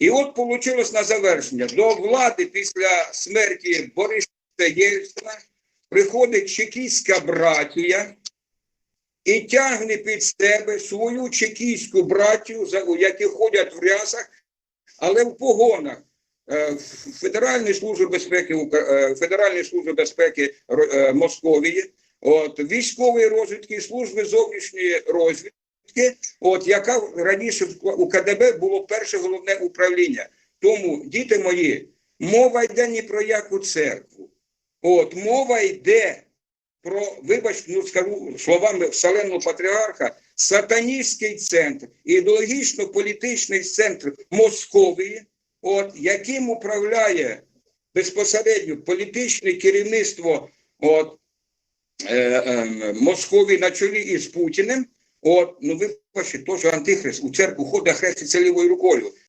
І от вийшло на завершення. До влади після смерті Бориса Єльцина приходить чекістська братія і тягне під себе свою чекістську братію, які ходять в рясах, але в погонах. Е, Федеральної служби безпеки е, Федеральної служби безпеки е, Московії, от військової розвідки, служби зовнішньої розвідки, от яка раніше у КДБ було перше головне управління. Тому, діти мої, мова йде ні про яку церкву. От мова йде про, вибач, ну скажу словами вселенного патріарха, сатаністський центр, ідеологічно-політичний центр Московії, от яким управляє безпосередньо політичне керівництво от, е, е, Московії на чолі із Путіним. От, ну вибачте, теж антихрист у церкву ходить хреститься лівою рукою.